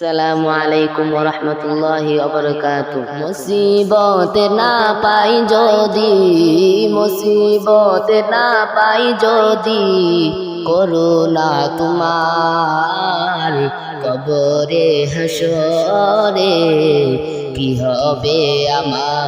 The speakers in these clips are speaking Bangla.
সালামু আলাইকুম রহমতুল্লাহি মুসিবতে না পাই যদি, মুসিবতে না পাই যদি, করুণা তোমার কবরে হাসরে, কি হবে আমার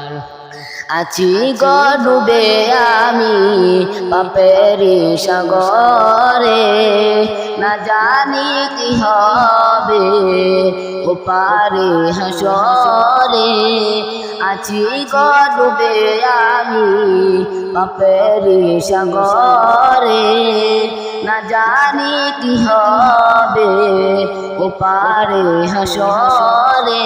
আছি গডুবে আমি পাপেরি সাগরে। না জানি কি হবে ওপারে হাসরে। আছি গডুবে আমি পাপেরি সাগরে। না জানি কি হবে ওপারে হাসরে।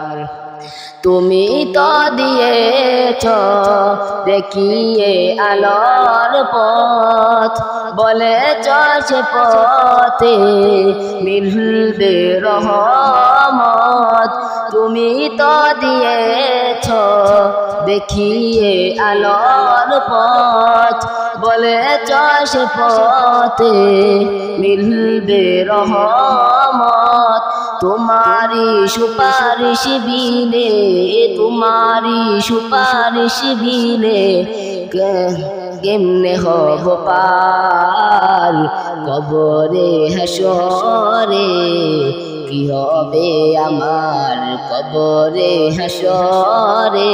তুমি তো দিয়েছ দেখিয়ে আলোর পথ। বলে চলছে পথে মিলবে রহমত। তুমি তো দিয়েছ দেখিয়ে আলোর পথ। বলে চলছে পথে মিলবে রহমত। তোমারি সুপারিশ বিনে তোমারি সুপারিশ বিনে কেমনে হব পার? কবরে হাসরে, কি হবে আমার? কবরে হাসরে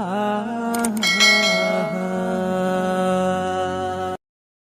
Ah.